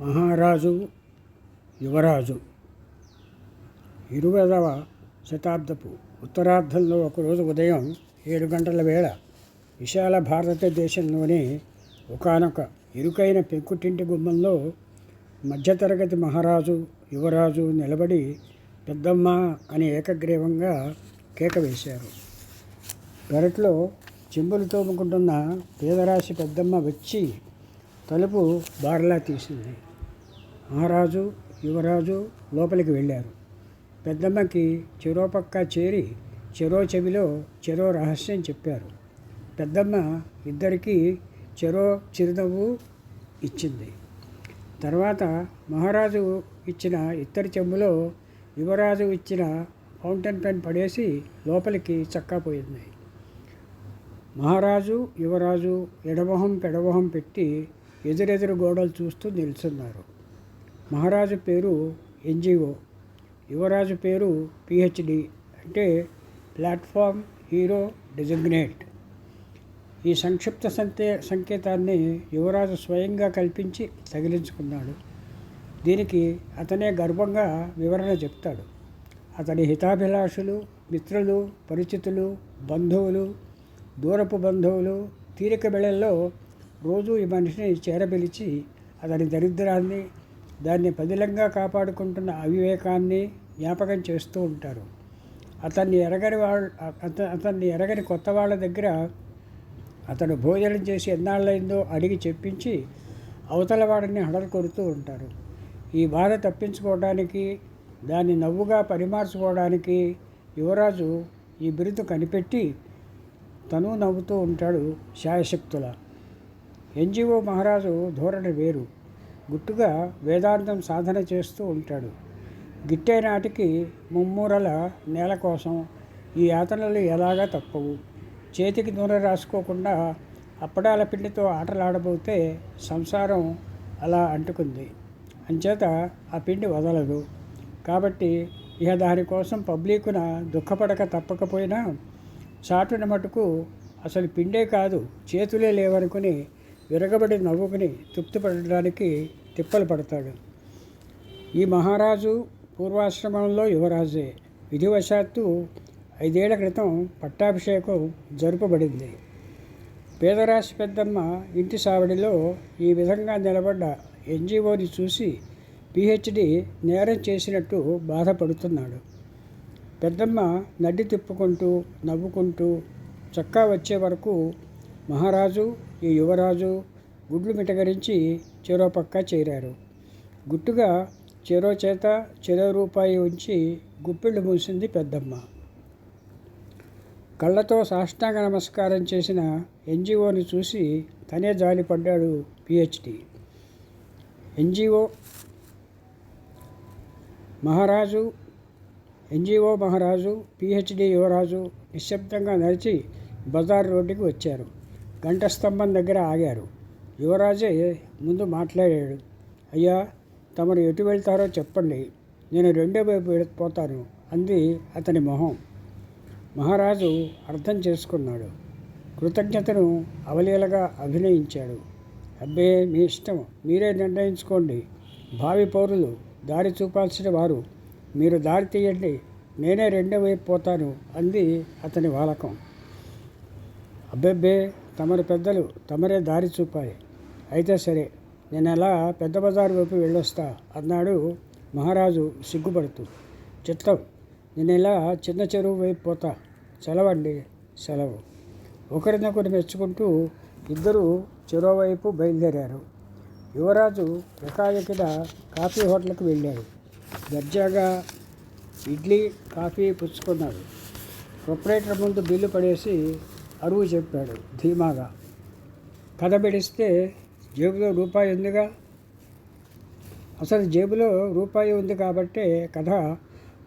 మహారాజు యువరాజు. ఇరవదవ శతాబ్దపు ఉత్తరార్ధంలో ఒకరోజు ఉదయం ఏడు గంటల వేళ విశాల భారతదేశంలోని ఒకానొక ఇరుకైన పెంకుటింటి గుమ్మంలో మధ్యతరగతి మహారాజు యువరాజు నిలబడి పెద్దమ్మ అని ఏకగ్రీవంగా కేక వేశారు. పెరట్లో చెంబులు తోముకుంటున్న పేదరాశి పెద్దమ్మ వచ్చి తలుపు బార్లా తీసింది. మహారాజు యువరాజు లోపలికి వెళ్ళారు. పెద్దమ్మకి చెరో పక్క చేరి చెరో చెవిలో చెరో రహస్యం చెప్పారు. పెద్దమ్మ ఇద్దరికీ చెరో చిరునవ్వు ఇచ్చింది. తర్వాత మహారాజు ఇచ్చిన ఇత్తడి చెంబులో యువరాజు ఇచ్చిన ఫౌంటైన్ పెన్ పడేసి లోపలికి చక్కాపోయింది మహారాజు యువరాజు ఎడమొహం పెడమొహం పెట్టి ఎదురెదురు గోడలు చూస్తూ నిల్చున్నారు. మహారాజు పేరు ఎన్జిఓ. యువరాజు పేరు పిహెచ్డి అంటే ప్లాట్ఫామ్ హీరో డిజిగ్నేట్. ఈ సంక్షిప్త సంకే సంకేతాన్ని యువరాజు స్వయంగా కల్పించి తగిలించుకున్నాడు. దీనికి అతనే గర్వంగా వివరణ చెప్తాడు. అతని హితాభిలాషులు మిత్రులు పరిచితులు బంధువులు దూరపు బంధువులు తీరిక వేళల్లో రోజు ఈ మనిషిని చేరపిలిచి అతని దరిద్రాన్ని దాన్ని పదిలంగా కాపాడుకుంటున్న అవివేకాన్ని జ్ఞాపకం చేస్తూ ఉంటారు. అతన్ని ఎరగని వాళ్ళ అతన్ని ఎరగని కొత్త వాళ్ళ దగ్గర అతను భోజనం చేసి ఎన్నాళ్ళైందో అడిగి చెప్పించి అవతల వాడిని హడలు కొడుతూ ఉంటారు. ఈ బాధ తప్పించుకోవడానికి దాన్ని నవ్వుగా పరిమార్చుకోవడానికి యువరాజు ఈ బిరుదు కనిపెట్టి తను నవ్వుతూ ఉంటాడు శాయశక్తుల ఎన్జిఓ మహారాజు ధోరణి వేరు. గుట్టుగా వేదాంతం సాధన చేస్తూ ఉంటాడు. గిట్టే నాటికి ముమ్మూరల నేల కోసం ఈ యాతనలు ఎలాగా తప్పవు. చేతికి నూనె రాసుకోకుండా అప్పడాల పిండితో ఆటలాడబోతే సంసారం అలా అంటుకుంది. అంచేత ఆ పిండి వదలదు. కాబట్టి ఇక దానికోసం పబ్లిక్న దుఃఖపడక తప్పకపోయినా చాటున మటుకు అసలు పిండే కాదు చేతులే లేవనుకుని విరగబడి నవ్వుకుని తృప్తిపడడానికి తిప్పలు పడతాడు. ఈ మహారాజు పూర్వాశ్రమంలో యువరాజే. విధివశాత్తు ఐదేళ్ళ క్రితం పట్టాభిషేకం జరుపబడింది. పేదరాశి పెద్దమ్మ ఇంటి సావడిలో ఈ విధంగా నిలబడ్డ ఎన్జిఓని చూసి పిహెచ్డి నేరం చేసినట్టు బాధపడుతున్నాడు. పెద్దమ్మ నడ్డి తిప్పుకుంటూ నవ్వుకుంటూ చక్కా వచ్చే వరకు మహారాజు ఈ యువరాజు గుడ్లు మిటగరించి చెరో పక్క చేరారు. గుట్టుగా చెరో చేత చెరో రూపాయి ఉంచి గుప్పిళ్ళు మూసింది పెద్దమ్మ. కళ్ళతో సాష్టాంగ నమస్కారం చేసిన ఎన్జిఓని చూసి తనే జాలిపడ్డాడు పిహెచ్డి. ఎన్జిఓ మహారాజు ఎన్జిఓ మహారాజు పిహెచ్డి యువరాజు నిశ్శబ్దంగా నడిచి బజార్ రోడ్డుకి వచ్చారు. గంట స్తంభం దగ్గర ఆగారు. యువరాజే ముందు మాట్లాడాడు. అయ్యా తమరు ఎటు వెళ్తారో చెప్పండి. నేను రెండో వైపు పోతాను అంది అతని మొహం. మహారాజు అర్థం చేసుకున్నాడు. కృతజ్ఞతను అవలీలగా అభినయించాడు. అబ్బే మీ ఇష్టం. మీరే నిర్ణయించుకోండి. భావి పౌరులు దారి చూపాల్సిన వారు. మీరు దారి తీయండి. నేనే రెండో వైపు పోతాను అంది అతని వాలకం. అబ్బెబ్బే తమరు పెద్దలు తమరే దారి చూపాలి. అయితే సరే నేను ఎలా పెద్ద బజారు వైపు వెళ్ళొస్తా అన్నాడు మహారాజు సిగ్గుపడుతూ. చిత్తం నేను ఇలా చిన్న చెరువు వైపు పోతా? సెలవండి సెలవు. ఒకరినొకరు మెచ్చుకుంటూ ఇద్దరు చెరువు వైపు బయలుదేరారు. యువరాజు ఎకాయకిన కాఫీ హోటల్కి వెళ్ళాడు. దర్జాగా ఇడ్లీ కాఫీ పుచ్చుకున్నాడు. ప్రొపరేటర్ ముందు బిల్లు పడేసి అరువు చెప్పాడు ధీమాగా. కథ పెడిస్తే జేబులో రూపాయి ఉందిగా. అసలు జేబులో రూపాయి ఉంది కాబట్టే కథ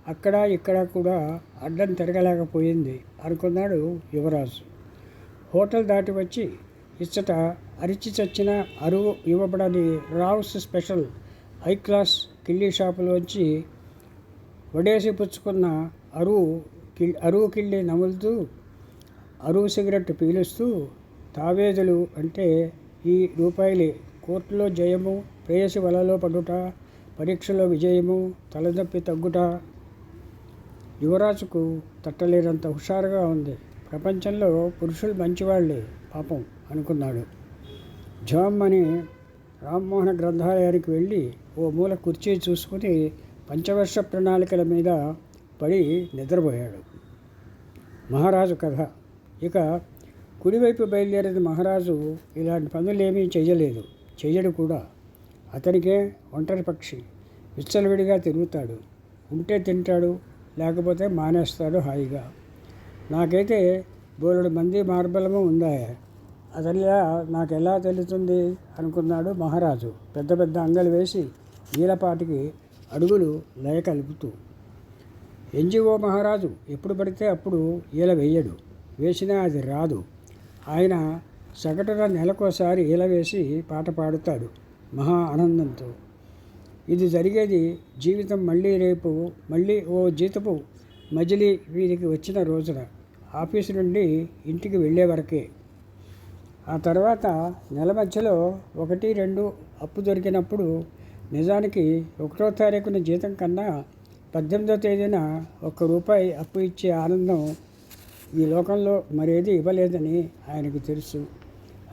అక్కడ ఇక్కడ కూడా అడ్డం తిరగలేకపోయింది అనుకున్నాడు యువరాజు. హోటల్ దాటి వచ్చి ఇచ్చట అరిచి చచ్చిన అరువు ఇవ్వబడని రావ్స్ స్పెషల్ హై క్లాస్ కిళ్ళీ షాపులోంచి వడేసి పుచ్చుకున్న అరువు కి అరువు కిళ్ళి నములుతూ అరువు సిగరెట్ పీలుస్తూ తావేదులు అంటే ఈ రూపాయలే. కోర్టులో జయము ప్రేయసి వలలో పడుట పరీక్షలో విజయము తలనొప్పి తగ్గుట. యువరాజుకు తట్టలేనంత హుషారుగా ఉంది. ప్రపంచంలో పురుషులు మంచివాళ్ళే పాపం అనుకున్నాడు. జామ్ అని రామ్మోహన గ్రంథాలయానికి వెళ్ళి ఓ మూల కుర్చీ చూసుకుని పంచవర్ష ప్రణాళికల మీద పడి నిద్రపోయాడు. మహారాజు కథ. ఇక కుడివైపు బయలుదేరిన మహారాజు ఇలాంటి పనులేమీ చేయలేదు చేయడు కూడా. అతనికే ఒంటరి పక్షి. విచ్చలవిడిగా తిరుగుతాడు. ఉంటే తింటాడు లేకపోతే మానేస్తాడు హాయిగా. నాకైతే బోలెడు మంది మార్బలము ఉందా అదల్లా ఎలా తెలుస్తుంది? అనుకున్నాడు మహారాజు. పెద్ద పెద్ద అంగలు వేసి నీలపాటికి అడుగులు లయ కలుపుతూ ఎన్జిఓ మహారాజు ఎప్పుడు పడితే అప్పుడు ఈల వేయడు వేసినా అది రాదు. ఆయన సగటున నెలకోసారి ఈల వేసి పాట పాడుతాడు మహా ఆనందంతో. ఇది జరిగేది జీవితం మళ్ళీ రేపు మళ్ళీ ఓ జీతపు మజిలీ వీరికి వచ్చిన రోజున. ఆఫీసు నుండి ఇంటికి వెళ్ళే వరకే. ఆ తర్వాత నెల మధ్యలో ఒకటి రెండు అప్పు దొరికినప్పుడు నిజానికి ఒకటో తారీఖున జీతం కన్నా పద్దెనిమిదో తేదీన ఒక్క రూపాయి అప్పు ఇచ్చే ఆనందం ఈ లోకంలో మరేది ఇవ్వలేదని ఆయనకు తెలుసు.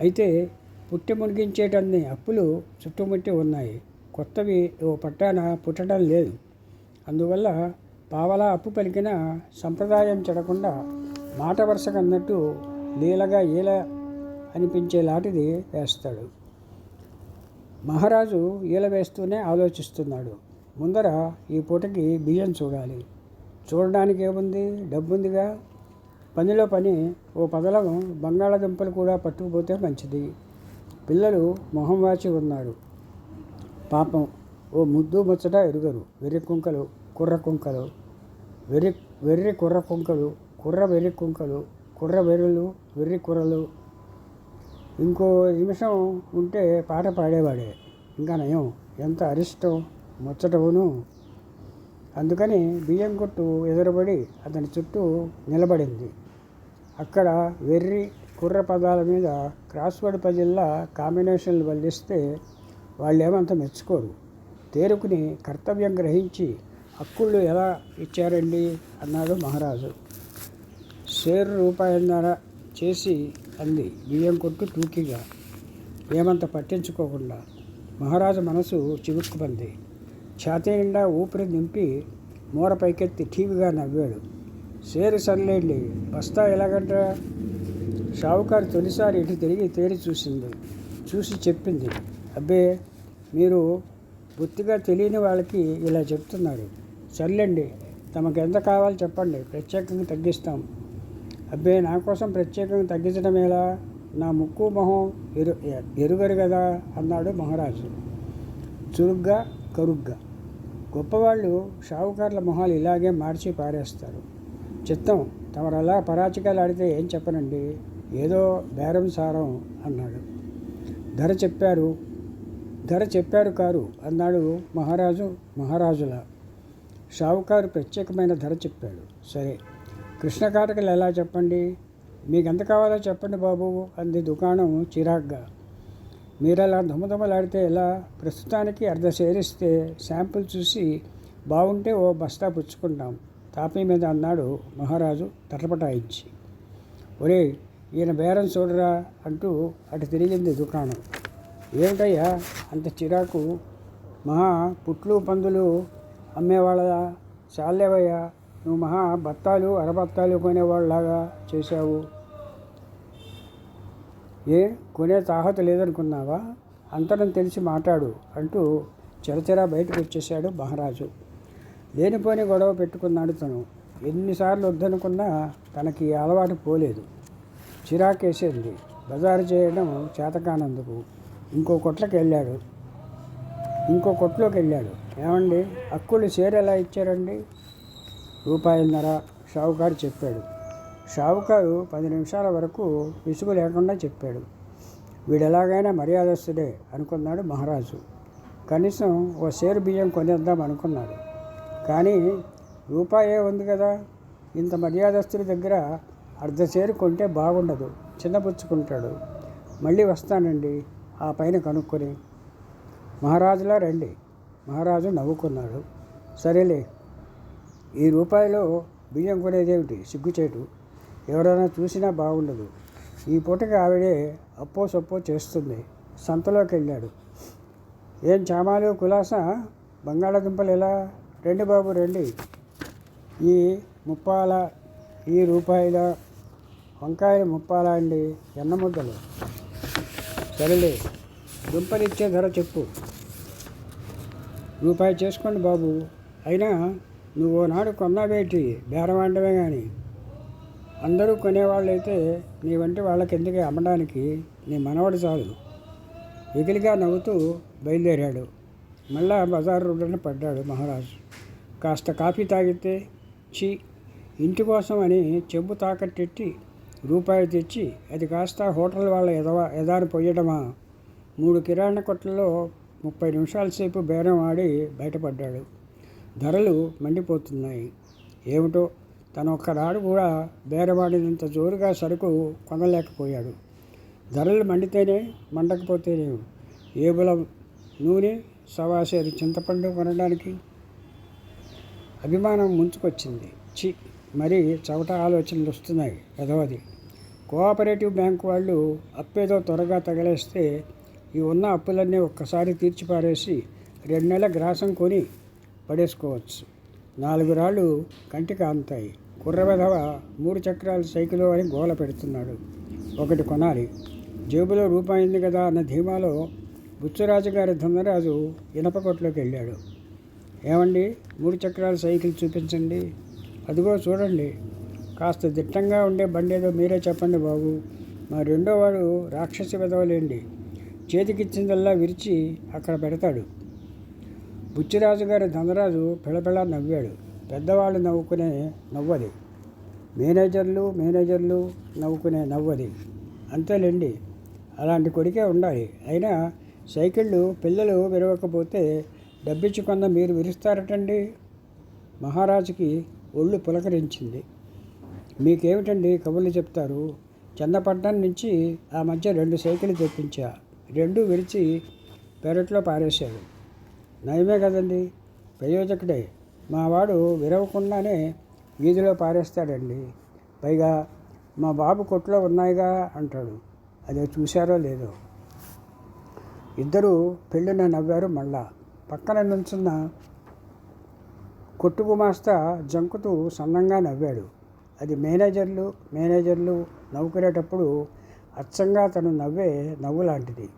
అయితే పుట్టి మునిగించేటన్ని అప్పులు చుట్టుముట్టి ఉన్నాయి. కొత్తవి ఓ పట్టాన పుట్టడం లేదు. అందువల్ల పావలా అప్పు పలికిన సంప్రదాయం చెడకుండా మాట వరుసగా అన్నట్టు లీలగా ఈల అనిపించేలాంటిది వేస్తాడు. మహారాజు ఈల వేస్తూనే ఆలోచిస్తున్నాడు. ముందర ఈ పూటకి బియ్యం చూడాలి. చూడడానికి ఏముంది డబ్బుందిగా? పనిలో పని ఓ పదలం బంగాళాదుంపలు కూడా పట్టుకుపోతే మంచిది. పిల్లలు మొహం వాచి ఉన్నారు. పాపం ఓ ముద్దు ముచ్చట ఎరుగరు. వెర్రి కుంకలు కుర్ర కుంకలు. వెర్రి వెర్రి కుర్ర కుంకలు కుర్ర వెర్రి కుంకలు కుర్ర వెర్రులు వెర్రి కుర్రలు. ఇంకో నిమిషం ఉంటే పాట పాడేవాడే. ఇంకా నయం. ఎంత అరిష్టం ముచ్చటవును. అందుకని బియ్యం కొట్టు ఎదురబడి అతని చుట్టూ నిలబడింది. అక్కడ వెర్రి కుర్ర పదాల మీద క్రాస్వర్డ్ పజిల్లా కాంబినేషన్లు వల్లిస్తే వాళ్ళేమంత మెచ్చుకోరు. తేరుకుని కర్తవ్యం గ్రహించి హక్కుళ్ళు ఎలా ఇచ్చారండి? అన్నాడు మహారాజు. షేర్ రూపాయన్నర చేసి అంది. బియ్యం కొట్టు టూకీగా ఏమంత పట్టించుకోకుండా. మహారాజు మనసు చివుక్కుమంది. ఛాతీ నిండా ఊపిరి నింపి మూర పైకెత్తి ఠీవిగా నవ్వాడు. షేరు సర్లేండి బస్తా ఎలాగంట షావుకారు తొలిసారి ఇటు తిరిగి తేరి చూసింది. చూసి చెప్పింది అబ్బే మీరు బొత్తిగా తెలియని వాళ్ళకి ఇలా చెప్తున్నారు. సర్లేండి తమకు ఎంత కావాలో చెప్పండి ప్రత్యేకంగా తగ్గిస్తాం. అబ్బే నా కోసం ప్రత్యేకంగా తగ్గించడం ఎలా? నా ముక్కు మొహం ఎరు ఎరుగరు కదా అన్నాడు మహారాజు. చురుగ్గా కరుగ్గా. గొప్పవాళ్ళు షావుకారుల మొహాలు ఇలాగే మార్చి పారేస్తారు. చిత్తం. తమరలా పరాచికాలు ఆడితే ఏం చెప్పనండి? ఏదో బేరం సారం అన్నాడు. ధర చెప్పారు. ధర చెప్పారు కారు అన్నాడు మహారాజు మహారాజుల. షావుకారు ప్రత్యేకమైన ధర చెప్పాడు. సరే కృష్ణ కాటకలు ఎలా చెప్పండి? మీకు ఎంత కావాలో చెప్పండి బాబు అంది దుకాణం చిరాగ్గా. మీరు అలా దుమదుమలాడితే ఎలా? ప్రస్తుతానికి అర్ధ సేరిస్తే శాంపుల్ చూసి బాగుంటే ఓ బస్తా పుచ్చుకుంటాం తాపీ మీద అన్నాడు మహారాజు తటపటాయించి. ఒరే ఈయన బేరం చూడరా అంటూ అటు తిరిగింది దుకాణం. ఏమిటయ్యా అంత చిరాకు? మహా పుట్లు పందులు అమ్మేవాళ్ళదా? చాలేవయ్యా నువ్వు మహా బత్తాలు అరబత్తాలు కొనేవాళ్ళలాగా చేశావు. ఏ కొనే తాహత లేదనుకున్నావా? అంతరం తెలిసి మాట్లాడు అంటూ చెరచెరా బయటకు వచ్చేసాడు మహారాజు. లేనిపోని గొడవ పెట్టుకున్నాడు తను ఎన్నిసార్లు వద్దనుకున్నా తనకి అలవాటు పోలేదు. చిరాకేసింది. బజారు చేయడం చేతకానందుకు. ఇంకో కొట్లకి వెళ్ళాడు. ఇంకో కొట్లోకి వెళ్ళాడు. ఏమండి? అక్కులు చీర ఎలా ఇచ్చారండి? రూపాయిన్నర షావుకారు చెప్పాడు. షావుకారు పది నిమిషాల వరకు విసుగు లేకుండా చెప్పాడు. వీడు ఎలాగైనా మర్యాదస్తుడే అనుకున్నాడు మహారాజు. కనీసం ఓ షేరు బియ్యం కొనేద్దాం అనుకున్నాడు. కానీ రూపాయే ఉంది కదా? ఇంత మర్యాదస్తుడి దగ్గర అర్ధ చేరు కొంటే బాగుండదు. చిన్నపుచ్చుకుంటాడు మళ్ళీ వస్తానండి. ఆ పైన కనుక్కొని. మహారాజులా రండి. మహారాజు నవ్వుకున్నాడు. సరేలే. ఈ రూపాయిలో బియ్యం కొనేదేమిటి? సిగ్గుచేటు. ఎవరైనా చూసినా బాగుండదు. ఈ పూటకి ఆవిడే అప్పో సప్పో చేస్తుంది. సంతలోకి వెళ్ళాడు ఏం చామాలు కులాసా? బంగాళాదుంపలు ఎలా? రండి బాబు రండి. ఈ ముప్పాల ఈ రూపాయల వంకాయలు ముప్పాల అండి ఎన్న ముద్దలు? సరేలే దుంపలిచ్చే ధర చెప్పు. రూపాయి చేసుకోండి బాబు. అయినా నువ్వు నాడు కొన్నావేటి? బేరవాండమే కానీ అందరూ కొనేవాళ్ళైతే నీ వంటి వాళ్ళకి ఎందుకు అమ్మడానికి? నీ మనవడు చాలు. ఎగిలిగా నవ్వుతూ బయలుదేరాడు. మళ్ళా బజారు రోడ్డున పడ్డాడు మహారాజు. కాస్త కాఫీ తాగితే ఛీ ఇంటి కోసం అని చెంబు తాకట్టెట్టి రూపాయి తెచ్చి అది కాస్త హోటల్ వాళ్ళ ఎదవ ఎదారి పోయడమా మూడు కిరాణా కొట్లలో ముప్పై నిమిషాల సేపు బేరం ఆడి బయటపడ్డాడు. ధరలు మండిపోతున్నాయి. ఏమిటో? తన ఒక్కనాడు కూడా బేరవాడినంత జోరుగా సరుకు కొనలేకపోయాడు. ధరలు మండితేనే మండకపోతేనే ఏబుల నూనె? సవాసేరు చింతపండు కొనడానికి? అభిమానం ముంచుకొచ్చింది. చి మరి చవట ఆలోచనలు వస్తున్నాయి. పదవది. కోఆపరేటివ్ బ్యాంక్ వాళ్ళు అప్పేదో త్వరగా తగలేస్తే ఈ ఉన్న అప్పులన్నీ ఒక్కసారి తీర్చిపారేసి రెండు నెలల గ్రాసం కొని పడేసుకోవచ్చు. నాలుగు రాళ్ళు కంటికి ఆంతాయి. కుర్ర వెధవ మూడు చక్రాల సైకిల్ అని గోల పెడుతున్నాడు. ఒకటి కొనాలి. జేబులో రూపాయింది కదా అన్న ధీమాలో బుచ్చరాజు గారి ధనరాజు ఇనపకొట్లోకి వెళ్ళాడు. ఏమండి? మూడు చక్రాల సైకిల్ చూపించండి. అదిగో చూడండి. కాస్త దిట్టంగా ఉండే బండి ఏదో మీరే చెప్పండి బాబు. మా రెండో వాడు రాక్షసి వెదవలేండి. చేతికిచ్చిందల్లా విరిచి అక్కడ పెడతాడు. బుచ్చిరాజు గారి ధనరాజు పిళపిళ నవ్వాడు. పెద్దవాళ్ళు నవ్వుకునే నవ్వది. మేనేజర్లు మేనేజర్లు నవ్వుకునే నవ్వది. అంతేలేండి. అలాంటి కొడుకే ఉండాలి. అయినా సైకిళ్ళు పిల్లలు విరవకపోతే డబ్బిచ్చుకున్న మీరు విరుస్తారటండి? మహారాజుకి ఒళ్ళు పులకరించింది. మీకేమిటండి కబుర్లు చెప్తారు? చందపట్నం నుంచి ఆ మధ్య రెండు సైకిళ్ళు తెప్పించా. రెండు విరిచి పెరట్లో పారేశాడు. నయమే కదండి? ప్రయోజకుడే. మావాడు విరవకుండానే వీధిలో పారేస్తాడండి. పైగా మా బాబు కొట్లో ఉన్నాయిగా అంటాడు. అదే చూశారో లేదో? ఇద్దరు పెళ్ళిన నవ్వారు మళ్ళా. పక్కన నుంచున్న కొట్టుకు మాస్తా జంకుతూ సన్నంగా నవ్వాడు. అది మేనేజర్లు మేనేజర్లు నవ్వుకునేటప్పుడు అచ్చంగా తను నవ్వే నవ్వు లాంటిది.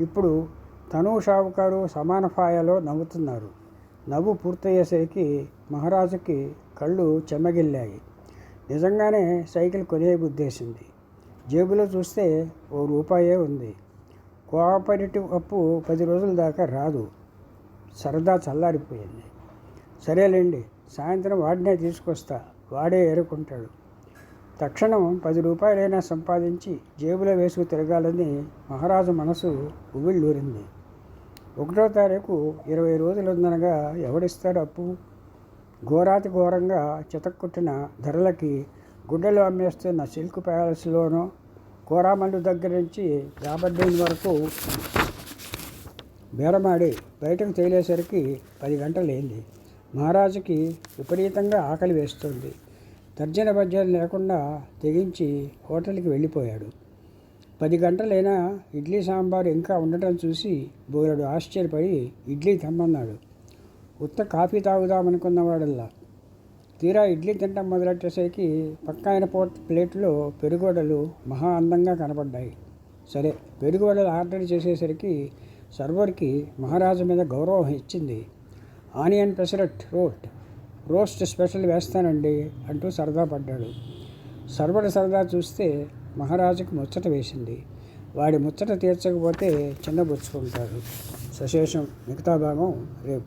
ఇప్పుడు తను షావుకారు సమాన ఫాయాలో నవ్వుతున్నారు. నవ్వు పూర్తయ్యేసరికి మహారాజుకి కళ్ళు చెమ్మగిల్లాయి నిజంగానే సైకిల్ కొనే బుద్ధేసింది. జేబులో చూస్తే ఓ రూపాయే ఉంది. కోఆపరేటివ్ అప్పు పది రోజుల దాకా రాదు. సరదా చల్లారిపోయింది. సరేలేండి సాయంత్రం వాడినే తీసుకొస్తా వాడే ఏరుకుంటాడు. తక్షణం పది రూపాయలైనా సంపాదించి జేబులో వేసుకు తిరగాలని మహారాజు మనసు ఉవ్విళ్ళూరింది. ఒకటో తారీఖు ఇరవై రోజులు ఉందనగా ఎవడిస్తాడు అప్పు? ఘోరాతి ఘోరంగా చితక్కుట్టిన ధరలకి గుడ్డలు అమ్మేస్తున్న సిల్క్ ప్యాలెస్లోనో కోరామల్లు దగ్గర నుంచి రాబడ్డైన వరకు బేరమాడి బయటకు తేలేసరికి పది గంటలైంది. మహారాజుకి విపరీతంగా ఆకలి వేస్తుంది. తర్జన భర్జన లేకుండా తెగించి హోటల్కి వెళ్ళిపోయాడు. పది గంటలైనా ఇడ్లీ సాంబార్ ఇంకా ఉండటం చూసి బోలెడు ఆశ్చర్యపడి ఇడ్లీ తెమ్మన్నాడు. ఉత్త కాఫీ తాగుదామనుకున్నవాడల్లా. తీరా ఇడ్లీ తినడం మొదలెట్టేసరికి పక్కాయన పోట్ ప్లేట్లో పెరుగోడలు మహా అందంగా కనపడ్డాయి సరే పెరుగోడలు ఆర్డర్ చేసేసరికి సర్వర్కి మహారాజు మీద గౌరవం ఇచ్చింది. ఆనియన్ పెసరట్ రోట్ రోస్ట్ స్పెషల్ వేస్తానండి అంటూ సరదా పడ్డాడు. సర్వర్ సరదా చూస్తే మహారాజుకు ముచ్చట వేసింది. వాడి ముచ్చట తీర్చకపోతే చిన్నబుచ్చుకుంటాడు సశేషం మిగతా భాగం రేపు.